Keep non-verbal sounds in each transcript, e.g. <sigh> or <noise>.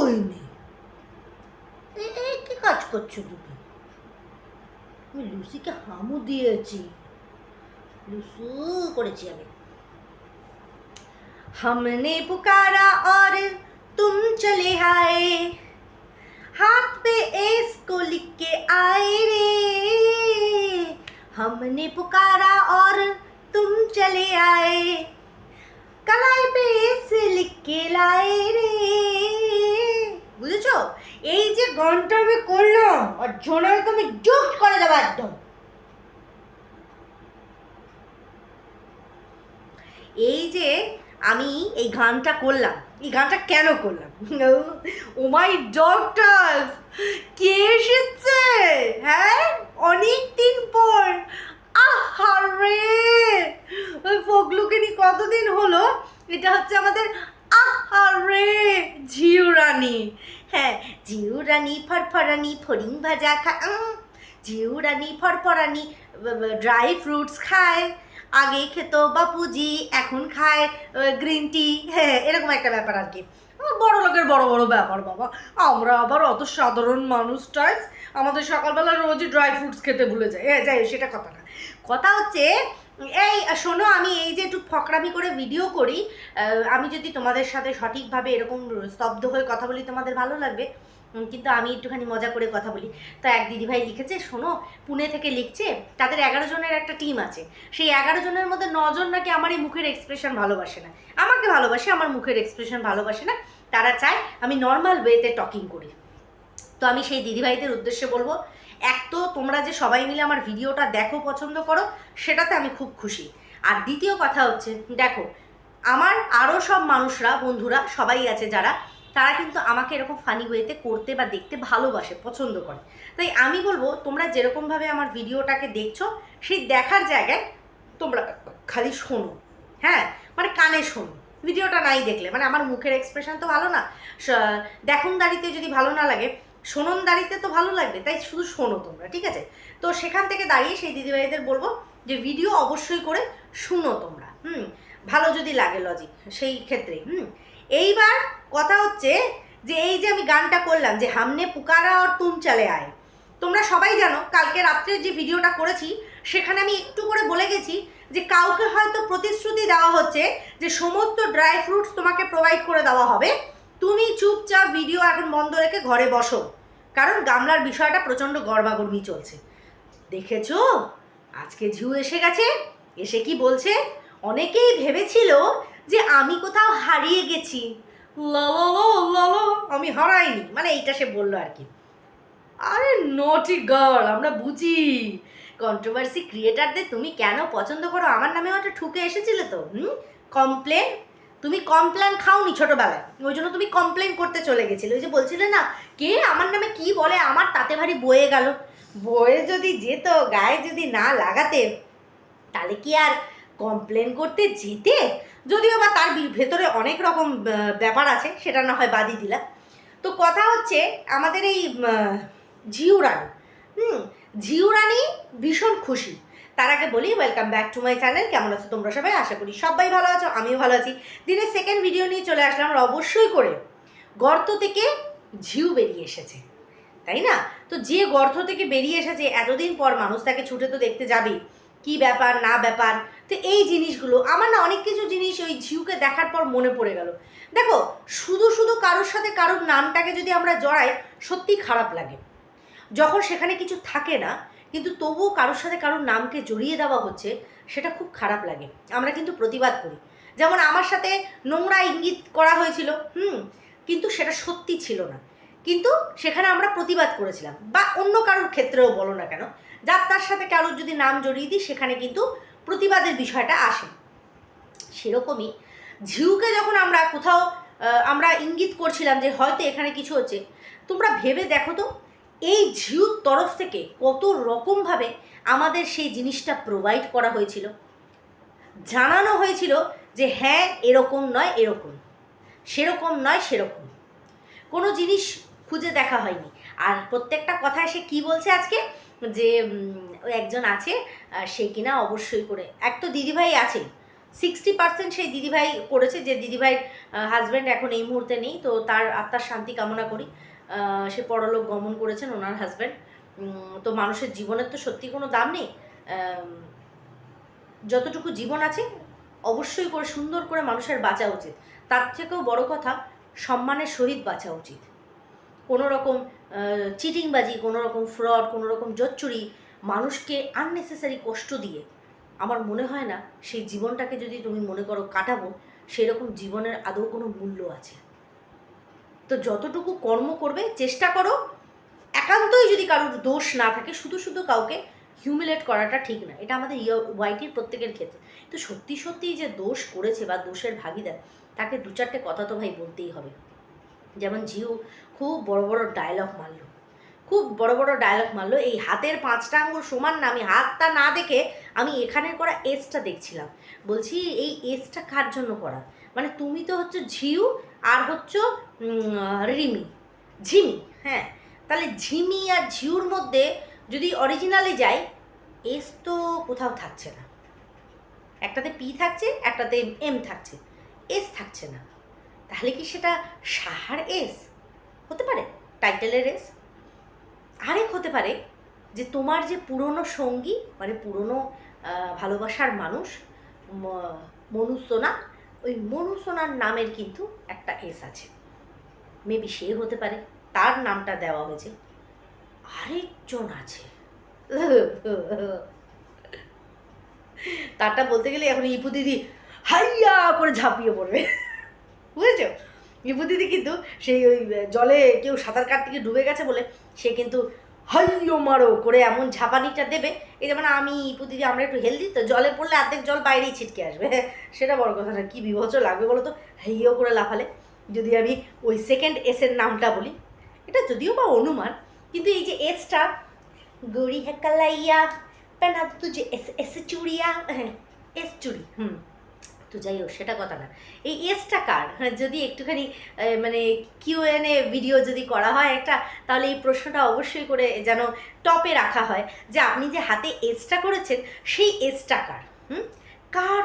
হয়নি এ- এ কি কাজ করছো তুমি আমি লুসিকে হামু দিয়েছি লুসু করেছি আমি हमने पुकारा और तुम चले आए हाथ पे इसको लिख के आए रे हमने पुकारा और तुम चले आए कलाई पे এই যে গানটা আমি করলাম আর জোনালকে আমি জোট করে দেবো একদম। এই যে আমি এই গানটা করলাম, এই গানটা কেন করলাম? ও মাই ডক্টর কে এসেছে? হ্যাঁ অনেক দিন পর আহারে ওই ফগলুকে নিয়ে কতদিন হলো? এটা হচ্ছে আমাদের আহারে ঝিউ রানী হ্যাঁ ঝিউ রানী ফরফরানি ফড়িং ভাজা খা উম, ঝিউ রানী ফরফরানি ড্রাই ফ্রুটস খায় আগে খেত বাপুজি এখন খায় গ্রিন টি হ্যাঁ এরকম একটা ব্যাপার আর কি। বড় লোকের বড় বড় ব্যাপার বাবা। আমরা আবার অত সাধারণ মানুষ টাইপস। আমাদের সকালবেলা রোজই ড্রাই ফ্রুটস খেতে ভুলে যাই। হ্যাঁ যাই সেটা কথা না। কথা হচ্ছে এই শোনো, আমি এই যে একটু ফকরামি করে ভিডিও করি আমি যদি তোমাদের সাথে সঠিকভাবে এরকম স্তব্ধ হয়ে কথা বলি, তোমাদের ভালো লাগবে। কিন্তু আমি একটুখানি মজা করে কথা বলি। তো এক দিদিভাই লিখেছে, শোনো, পুনে থেকে লিখছে, তাদের এগারো জনের একটা টিম আছে। সেই এগারো জনের মধ্যে নজন নাকি আমার এই মুখের এক্সপ্রেশন ভালোবাসে না। আমাকে ভালোবাসে, আমার মুখের এক্সপ্রেশন ভালোবাসে না। তারা চায় আমি নর্মাল ওয়েতে টকিং করি। তো আমি সেই দিদিভাইদের উদ্দেশ্যে বলব এক তো তোমরা যে সবাই মিলে আমার ভিডিওটা দেখো, পছন্দ করো, সেটাতে আমি খুব খুশি। আর দ্বিতীয় কথা হচ্ছে, দেখো, আমার আরও সব মানুষরা, বন্ধুরা, সবাই আছে যারা, তারা কিন্তু আমাকে এরকম ফানি ওয়েতে করতে বা দেখতে ভালোবাসে, পছন্দ করে। তাই আমি বলব, তোমরা যেরকমভাবে আমার ভিডিওটাকে দেখছ, সেই দেখার জায়গায় তোমরা খালি শোনো। হ্যাঁ? মানে কানে শোনো। ভিডিওটা নাই দেখলে। মানে আমার মুখের এক্সপ্রেশন তো ভালো না। দেখুন দাঁড়িতে যদি ভালো না লাগে শোনন দাঁড়িতে তো ভালো লাগবে, তাই শুধু শোনো তোমরা, ঠিক আছে? তো সেখান থেকে দাঁড়িয়ে সেই দিদিভাইদের বলব যে ভিডিও অবশ্যই করে শুনো তোমরা, হুম? ভালো যদি লাগে লজিক সেই ক্ষেত্রে, হুম? এইবার কথা হচ্ছে যে এই যে আমি গানটা করলাম, যে হামনে পুকারা আর তুম চলে আয়, তোমরা সবাই জানো, কালকে রাত্রে যে ভিডিওটা করেছি, সেখানে আমি একটু করে বলে গেছি যে কাউকে হয়তো প্রতিশ্রুতি দেওয়া হচ্ছে যে সমস্ত ড্রাই ফ্রুটস তোমাকে প্রোভাইড করে দেওয়া হবে। তুমি চুপচাপ ভিডিও এখন বন্ধ রেখে ঘরে বসো। কারণ গামলার বিষয়টা প্রচণ্ড গড়বাগড়মি চলছে। দেখেছ? আজকে ঝিউ এসে গেছে। এসে কি বলছে? অনেকেই ভেবেছিল যে আমি কোথাও হারিয়ে গেছি। আমি হারাইনি। মানে এইটা সে বলল আর কি। আরে নটি গার্ল আমরা বুঝি। কন্ট্রোভার্সি ক্রিয়েটারদের তুমি কেন পছন্দ করো? আমার নামেও একটা ঠুকে এসেছিল তো, হুম? কমপ্লেন তুমি কমপ্লেন খাওনি ছোটবেলায়। ওই জন্য তুমি কমপ্লেন করতে চলে গেছিলে। ওই যে বলছিলে না কে আমার নামে কি বলে আমার তাতে ভারী বয়ে গেল। বয়ে যদি যেত গায়ে যদি না লাগাতে তাহলে কি আর কমপ্লেন করতে যেতে? যদিও বা তার ভেতরে অনেক রকম ব্যাপার আছে সেটা না হয় বাদই দিলাম। তো কথা হচ্ছে আমাদের এই আহ, ঝিউ রানী হুম ঝিউ রানী ভীষণ খুশি। তার আগে বলি welcome back to my channel কেমন আছো তোমরা সবাই? আশা করি সবাই ভালো আছো, আমিও ভালো আছি। দিনের সেকেন্ড ভিডিও নিয়ে চলে আসলাম আর অবশ্যই করে গর্ত থেকে ঝিউ বেরিয়ে এসেছে, তাই না? তো যে গর্ত থেকে বেরিয়ে এসেছে, এতদিন পর মানুষ তাকে ছুটে তো দেখতে যাবেই। কি ব্যাপার, না ব্যাপার? তো এই জিনিসগুলো, আমার না অনেক কিছু জিনিস ওই ঝিউকে দেখার পর মনে পড়ে গেল। দেখো, শুধু শুধু কারোর সাথে কারোর নামটাকে যদি আমরা জড়াই সত্যি খারাপ লাগে। যখন সেখানে কিছু থাকে না কিন্তু তবুও কারোর সাথে কারোর নামকে জড়িয়ে দেওয়া হচ্ছে, সেটা খুব খারাপ লাগে। আমরা কিন্তু প্রতিবাদ করি। যেমন আমার সাথে নোংরা ইঙ্গিত করা হয়েছিল, হুম, কিন্তু সেটা সত্যি ছিল না। কিন্তু সেখানে আমরা প্রতিবাদ করেছিলাম, বা অন্য কারোর ক্ষেত্রেও বলো না কেন যার তার সাথে কারোর যদি নাম জড়িয়ে দিই, সেখানে কিন্তু প্রতিবাদের বিষয়টা আসে। সেরকমই ঝিউকে যখন আমরা কোথাও আমরা ইঙ্গিত করছিলাম যে হয়তো এখানে কিছু হচ্ছে, তোমরা ভেবে দেখো তো এই ঝিউর তরফ থেকে কত রকমভাবে আমাদের সেই জিনিসটা প্রোভাইড করা হয়েছিল। জানানো হয়েছিল যে হ্যাঁ এরকম নয়, এরকম। সেরকম নয়, সেরকম। কোনো জিনিস খুঁজে দেখা হয়নি। আর প্রত্যেকটা কথায় সে কি বলছে আজকে? যে একজন আছে সে কিনা অবশ্যই করে। এক তো দিদিভাই আছে সিক্সটি পার্সেন্ট সেই দিদিভাই করেছে, যে দিদিভাইয়ের হাজব্যান্ড এখন এই মুহূর্তে নেই, তো তার আত্মার শান্তি কামনা করি। সে পরলোক গমন করেছেন ওনার হাজব্যান্ড তো মানুষের জীবনের তো সত্যি কোনো দাম নেই। যতটুকু জীবন আছে, অবশ্যই করে, সুন্দর করে মানুষের বাঁচা উচিত। তার থেকেও বড় কথা, সম্মানের সহিত বাঁচা উচিত। কোনো রকম চিটিংবাজি কোনো রকম ফ্রড কোনো রকম জোচ্চুরি, মানুষকে আননেসেসারি কষ্ট দিয়ে আমার মনে হয় না, সেই জীবনটাকে যদি তুমি মনে করো কাটাবো, সেরকম জীবনের আদৌ কোনো মূল্য আছে। তো যতটুকু কর্ম করবে, চেষ্টা করো। একান্তই যদি কারোর দোষ না থাকে, শুধু শুধু কাউকে হিউমিলেট করাটা ঠিক না। এটা আমাদের ওয়াইটির প্রত্যেকের ক্ষেত্রে। তো সত্যি সত্যিই যে দোষ করেছে বা দোষের ভাগিদার, তাকে দু চারটে কথা তো ভাই বলতেই হবে। যেমন জিও খুব বড় বড় ডায়লগ মারলো। খুব বড় বড় ডায়লগ মারলো। এই হাতের পাঁচটা আঙ্গুল সমান না, আমি হাতটা না দেখে আমি এখানের করা এসটা দেখছিলাম। বলছি, এই এসটা কার জন্য করা? মানে তুমি তো হচ্ছে ঝিউ আর হচ্ছে রিমি, ঝিমি হ্যাঁ। তাহলে ঝিমি আর ঝিউর মধ্যে যদি অরিজিনালে যাই এস তো কোথাও থাকছে না। একটাতে পি থাকছে, একটাতে এম থাকছে। এস থাকছে না। তাহলে কি সেটা সাহার এস হতে পারে, টাইটেলের এস আরেক হতে পারে যে তোমার যে পুরনো সঙ্গী মানে পুরনো ভালোবাসার মানুষ ম- মনু সোনা ওই মনু সোনার নামের কিন্তু একটা এস আছে। মেবি সে হতে পারে, তার নামটা দেওয়া হয়েছে। আরেকজন আছে। তারটা বলতে গেলে এখন ইপু দিদি হাইয়া করে ঝাঁপিয়ে পড়বে। বুঝেছ? ইপু দিদি কিন্তু সেই ওই জলে কেউ সাঁতার কাটতে ডুবে গেছে বলে সে কিন্তু হাইয়ো মারো করে এমন ঝাপানিটা দেবে। এই যেমন আমি প্রতিদিন আমরা একটু হেলদি তো জলে পড়লে অর্ধেক জল বাইরেই ছিটকে আসবে। <laughs> সেটা বড় কথা না, কী বিভৎস লাগবে বলো তো? হাইয়ো করে লাফালে। যদি আমি ওই সেকেন্ড এসের নামটা বলি, এটা যদিও বা অনুমান, কিন্তু এই যে এসটা গৌরি হ্যাঁ কালাইয়া পেনা তুঝে এস এস চুড়িয়া হ্যাঁ এস চুড়ি, হুম। তো যাই হোক সেটা কথা না। এই এসটা কার? হ্যাঁ, যদি একটুখানি মানে কিউ এন ভিডিও যদি করা হয় একটা তাহলে এই প্রশ্নটা অবশ্যই করে যেন টপে রাখা হয় যে আপনি যে হাতে এসটা করেছেন সেই এসটা কার? হুম? কার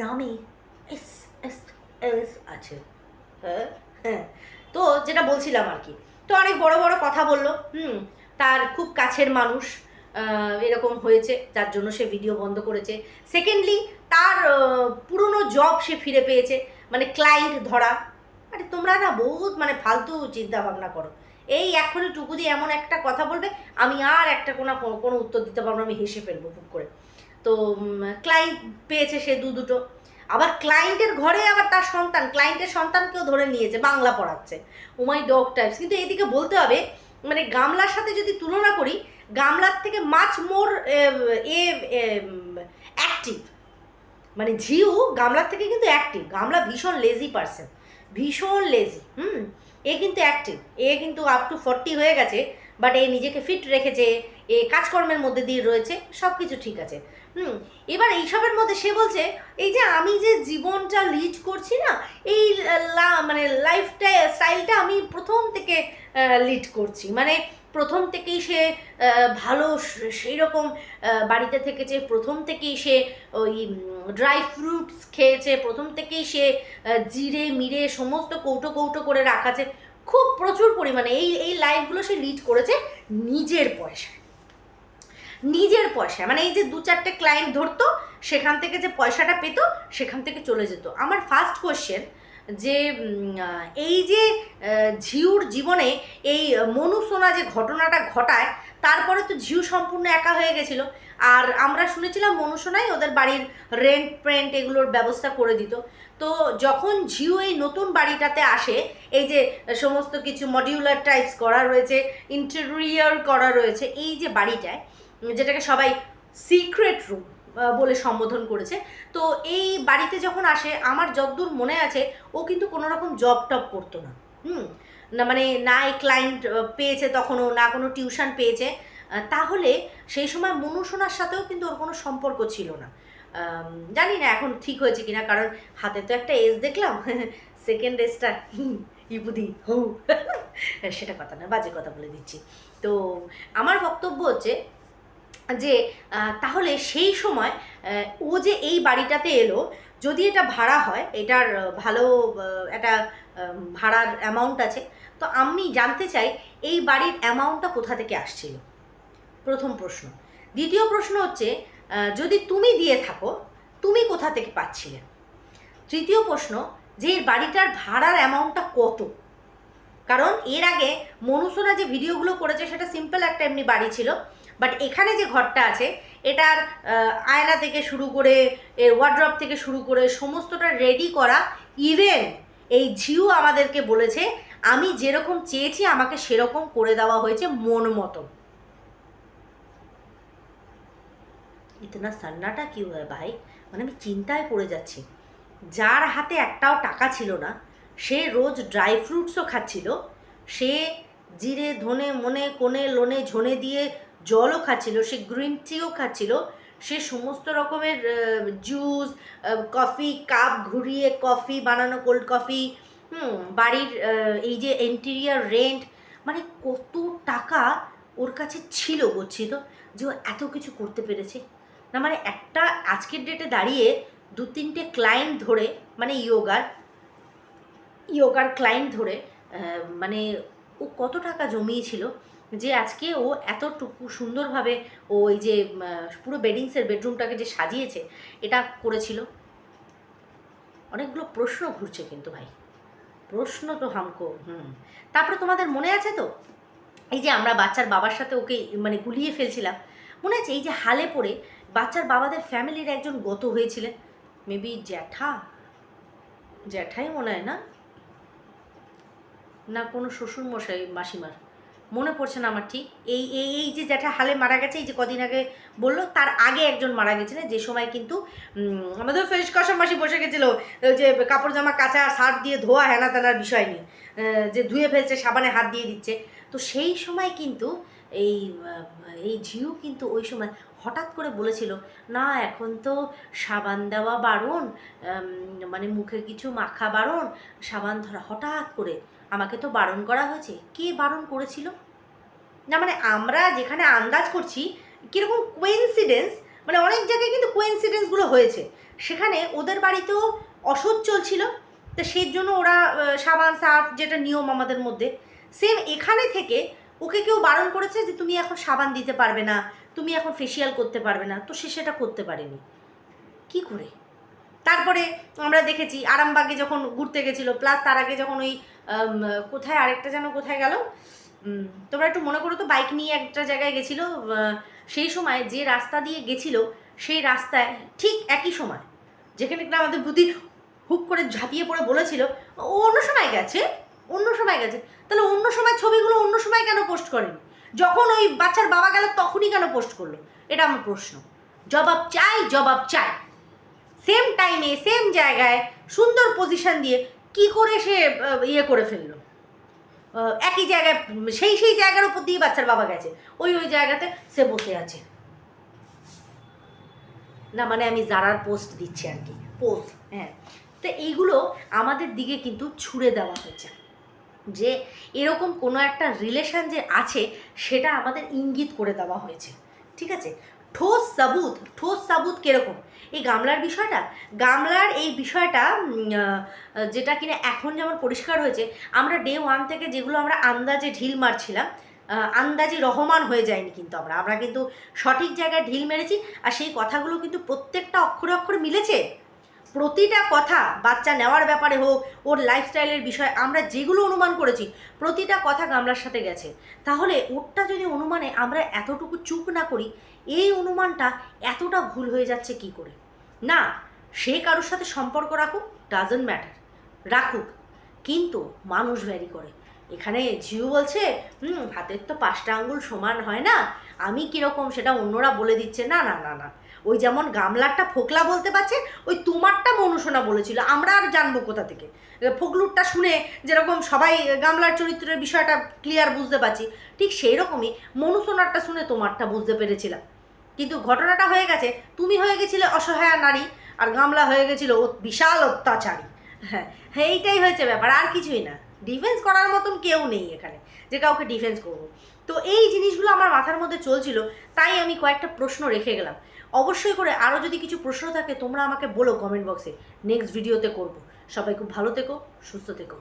নামে এস এস এস আছে? হ্যাঁ হ্যাঁ। তো যেটা বলছিলাম আর কি। তো অনেক বড় বড় কথা বলল হুম তার খুব কাছের মানুষ এরকম হয়েছে, যার জন্য সে ভিডিও বন্ধ করেছে। সেকেন্ডলি তার পুরনো জব সে ফিরে পেয়েছে মানে ক্লায়েন্ট ধরা। আরে, তোমরা না বহুত মানে ফালতু চিন্তা ভাবনা করো। এই এখনই টুকু দিয়ে এমন একটা কথা বলবে, আমি আর একটা কোনো কোনো উত্তর দিতে পারব আমি হেসে ফেলব খুব করে। তো ক্লায়েন্ট পেয়েছে সে দু দুটো। আবার ক্লায়েন্টের ঘরে আবার তার সন্তান ক্লায়েন্টের সন্তানকেও ধরে নিয়েছে, বাংলা পড়াচ্ছে। ওমাই ডগ টাইপস কিন্তু এদিকে বলতে হবে মানে গামলার সাথে যদি তুলনা করি গামলার থেকে মাছ মোর এ অ্যাক্টিভ মানে ঝিউ গামলার থেকে কিন্তু অ্যাক্টিভ গামলা ভীষণ লেজি পার্সন ভীষণ লেজি হুম? এ কিন্তু অ্যাক্টিভ এ কিন্তু আপ টু ফর্টি হয়ে গেছে বাট এ নিজেকে ফিট রেখেছে, এ কাজকর্মের মধ্যে দিয়ে রয়েছে সব কিছু ঠিক আছে, হুম? এবার এইসবের মধ্যে সে বলছে, এই যে আমি যে জীবনটা লিড করছি না, এই মানে লাইফটা স্টাইলটা আমি প্রথম থেকে লিড করছি। মানে প্রথম থেকেই সে ভালো সেই রকম বাড়িতে থেকেছে, প্রথম থেকেই সে ওই ড্রাই ফ্রুটস খেয়েছে, প্রথম থেকেই সে জিরে, মিরে, সমস্ত কৌটো কৌটো করে রাখাছে। খুব প্রচুর পরিমাণে, এই এই লাইফগুলো সে লিড করেছে নিজের পয়সায়। নিজের পয়সায় মানে এই যে দু চারটে ক্লায়েন্ট ধরতো, সেখান থেকে যে পয়সাটা পেতো, সেখান থেকে চলে যেত। আমার ফার্স্ট কোয়েশ্চেন যে এই যে ঝিউর জীবনে এই মনু সোনা যে ঘটনাটা ঘটায়, তারপরে তো ঝিউ সম্পূর্ণ একা হয়ে গেছিল। আর আমরা শুনেছিলাম মনু সোনাই ওদের বাড়ির রেন্ট প্রেন্ট এগুলোর ব্যবস্থা করে দিত। তো যখন ঝিউ এই নতুন বাড়িটাতে আসে, এই যে সমস্ত কিছু মডিউলার টাইপস করা রয়েছে ইন্টেরিয়র করা রয়েছে, এই যে বাড়িটায়, যেটাকে সবাই সিক্রেট রুম বলে সম্বোধন করেছে। তো এই বাড়িতে যখন আসে, আমার যতদূর মনে আছে, ও কিন্তু কোনো রকম জব টপ করতো না। হুম? না মানে না এই ক্লায়েন্ট পেয়েছে তখনও, না কোনো টিউশন পেয়েছে। তাহলে সেই সময় মনুসোনার সাথেও কিন্তু ওর কোনো সম্পর্ক ছিল না। জানি না এখন ঠিক হয়েছে কিনা, কারণ হাতে তো একটা এজ দেখলাম সেকেন্ড এজটা ইপুদি হু, <laughs> সেটা কথা না, বাজে কথা বলে দিচ্ছি। তো আমার বক্তব্য হচ্ছে যে তাহলে সেই সময় ও যে এই বাড়িটাতে এলো, যদি এটা ভাড়া হয়, এটার ভালো একটা ভাড়ার অ্যামাউন্ট আছে, তো আমি জানতে চাই, এই বাড়ির অ্যামাউন্টটা কোথা থেকে আসছিল? প্রথম প্রশ্ন। দ্বিতীয় প্রশ্ন হচ্ছে যদি তুমি দিয়ে থাকো, তুমি কোথা থেকে পাচ্ছিলে? তৃতীয় প্রশ্ন, যে বাড়িটার ভাড়ার অ্যামাউন্টটা কত? কারণ এর আগে মনুসোনা যে ভিডিওগুলো করেছে, সেটা সিম্পল একটা এমনি বাড়ি ছিল। বাট এখানে যে ঘরটা আছে, এটার আয়না থেকে শুরু করে, এর ওয়ার্ড্রপ থেকে শুরু করে সমস্তটা রেডি করা ইভেন এই ঝিউ আমাদেরকে বলেছে, আমি যেরকম চেয়েছি আমাকে সেরকম করে দেওয়া হয়েছে মন মতো। ইতনা সান্নাটা কি হয় ভাই? মানে আমি চিন্তায় পড়ে যাচ্ছি। যার হাতে একটাও টাকা ছিল না, সে রোজ ড্রাই ফ্রুটসও খাচ্ছিল। সে জিরে, ধনে, মনে, কোণে লোনে ঝনে দিয়ে জলও খাচ্ছিল, সে গ্রিন টিও খাচ্ছিল। সে সমস্ত রকমের জুস কফি কাপ ঘুরিয়ে কফি বানানো কোল্ড কফি হুম, বাড়ির এই যে ইন্টেরিয়ার রেন্ট মানে কত টাকা ওর কাছে ছিল বলছিল যে ও এত কিছু করতে পেরেছে। না মানে একটা আজকের ডেটে দাঁড়িয়ে দু তিনটে ক্লায়েন্ট ধরে মানে ইয়োগার ইয়োগার ক্লায়েন্ট ধরে মানে ও কত টাকা জমিয়েছিল যে আজকে ও এতটুকু সুন্দরভাবে ও ওই যে পুরো বেডিংসের বেডরুমটাকে যে সাজিয়েছে, এটা করেছিল। অনেকগুলো প্রশ্ন ঘুরছে কিন্তু ভাই। প্রশ্ন তো হামকো, হুম। তারপরে তোমাদের মনে আছে তো? এই যে আমরা বাচ্চার বাবার সাথে ওকে মানে গুলিয়ে ফেলছিলাম। মনে আছে এই যে হালে পড়ে বাচ্চার বাবাদের ফ্যামিলির একজন গত হয়েছিলেন? মেবি জ্যাঠা? জ্যাঠাই মনে হয় না? না কোনো শ্বশুর মশাই মাসিমার? মনে পড়ছে না আমার ঠিক। এই এই এই যে জ্যাঠা হালে মারা গেছে, এই যে কদিন আগে বলল, তার আগে একজন মারা গেছিলেন যে সময় কিন্তু আমাদের ফেস কষা মাসি বসে গেছিল যে কাপড় জামা, কাঁচা, সার দিয়ে ধোয়া হেনা তেনার বিষয় নিয়ে যে ধুয়ে ফেলছে, সাবানে হাত দিয়ে দিচ্ছে। তো সেই সময় কিন্তু এই এই ঝিউ কিন্তু ওই সময় হঠাৎ করে বলেছিল, না, এখন তো সাবান দেওয়া বারণ মানে মুখে কিছু মাখা বারণ, সাবান ধরা হঠাৎ করে। আমাকে তো বারণ করা হয়েছে। কে বারণ করেছিল? না মানে আমরা যেখানে আন্দাজ করছি, কীরকম কোয়েন্সিডেন্স মানে অনেক জায়গায় কিন্তু কোয়েন্সিডেন্সগুলো হয়েছে। সেখানে ওদের বাড়িতেও অসৎ চলছিল, তো সেই জন্য ওরা সাবান, সার্ফ যেটা নিয়ম আমাদের মধ্যে সেম এখানে থেকে ওকে কেউ বারণ করেছে যে তুমি এখন সাবান দিতে পারবে না, তুমি এখন ফেসিয়াল করতে পারবে না, তো সে সেটা করতে পারেনি। কি করে? তারপরে আমরা দেখেছি আরামবাগে যখন ঘুরতে গেছিল প্লাস তার আগে যখন ওই কোথায় আরেকটা যেন কোথায় গেল তোমরা একটু মনে করো তো বাইক নিয়ে একটা জায়গায় গেছিল সেই সময় যে রাস্তা দিয়ে গেছিল, সেই রাস্তায় ঠিক একই সময়, যেখানে কিনা আমাদের বুদ্ধি হুক করে ঝাঁপিয়ে পড়ে বলেছিল অন্য সময় গেছে। অন্য সময় গেছে। তাহলে অন্য সময় ছবিগুলো অন্য সময় কেন পোস্ট করেনি? যখন ওই বাচ্চার বাবা গেল, তখনই কেন পোস্ট করল? এটা আমার প্রশ্ন। জবাব চাই জবাব চাই। সেম টাইমে সেম জায়গায়, সুন্দর পজিশন দিয়ে কি করে সে ইয়ে করে ফেলল? একই জায়গায়, সেই সেই জায়গার উপর দিয়ে বাচ্চার বাবা গেছে। ওই ওই জায়গাতে সে বসে আছে। না মানে আমি জারার পোস্ট দিচ্ছি আর কি। পোস্ট হ্যাঁ। তো এইগুলো আমাদের দিকে কিন্তু ছুড়ে দেওয়া হয়েছে। যে এরকম কোনো একটা রিলেশন যে আছে, সেটা আমাদের ইঙ্গিত করে দেওয়া হয়েছে। ঠিক আছে? ঠোস সাবুত ঠোস সাবুত কীরকম? এই গামলার বিষয়টা? গামলার এই বিষয়টা যেটা কিনা এখন যেমন পরিষ্কার হয়েছে, আমরা ডে ওয়ান থেকে যেগুলো আমরা আন্দাজে ঢিল মারছিলাম আন্দাজি রহমান হয়ে যায়নি কিন্তু আমরা। আমরা কিন্তু সঠিক জায়গায় ঢিল মেরেছি, আর সেই কথাগুলো কিন্তু প্রত্যেকটা অক্ষরে অক্ষরে মিলেছে? প্রতিটা কথা বাচ্চা নেওয়ার ব্যাপারে হোক, ওর লাইফস্টাইলের বিষয় আমরা যেগুলো অনুমান করেছি, প্রতিটা কথা গামলার সাথে গেছে। তাহলে ওরটা যদি অনুমানে আমরা এতটুকু চুপ না করি, এই অনুমানটা এতটা ভুল হয়ে যাচ্ছে কি করে? না, সে কারোর সাথে সম্পর্ক রাখুক ডাজন্ট ম্যাটার রাখুক, কিন্তু মানুষ ভ্যারি করে। এখানে জিউ বলছে, হুম হাতের তো পাঁচটা আঙ্গুল সমান হয় না। আমি কীরকম সেটা অন্যরা বলে দিচ্ছে। না না না না। ওই যেমন গামলারটা ফোকলা বলতে পারছে, ওই তোমারটা মনুষোনা বলেছিল, আমরা আর জানব কোথা থেকে। ফোকলুরটা শুনে যেরকম সবাই গামলার চরিত্রের বিষয়টা ক্লিয়ার বুঝতে পারছি, ঠিক সেই রকমই মনুসোনারটা শুনে তোমারটা বুঝতে পেরেছিলাম। কিন্তু ঘটনাটা হয়ে গেছে, তুমি হয়ে গেছিলে অসহায়া নারী, আর গামলা হয়ে গেছিল বিশাল অত্যাচারী। হ্যাঁ হ্যাঁ এইটাই হয়েছে ব্যাপার, আর কিছুই না। ডিফেন্স করার মতন কেউ নেই এখানে, যে কাউকে ডিফেন্স করব। তো এই জিনিসগুলো আমার মাথার মধ্যে চলছিল, তাই আমি কয়েকটা প্রশ্ন রেখে গেলাম। অবশ্যই করে আরও যদি কিছু প্রশ্ন থাকে তোমরা আমাকে বলো কমেন্ট বক্সে নেক্সট ভিডিওতে করব। সবাই খুব ভালো থেকো, সুস্থ থেকো।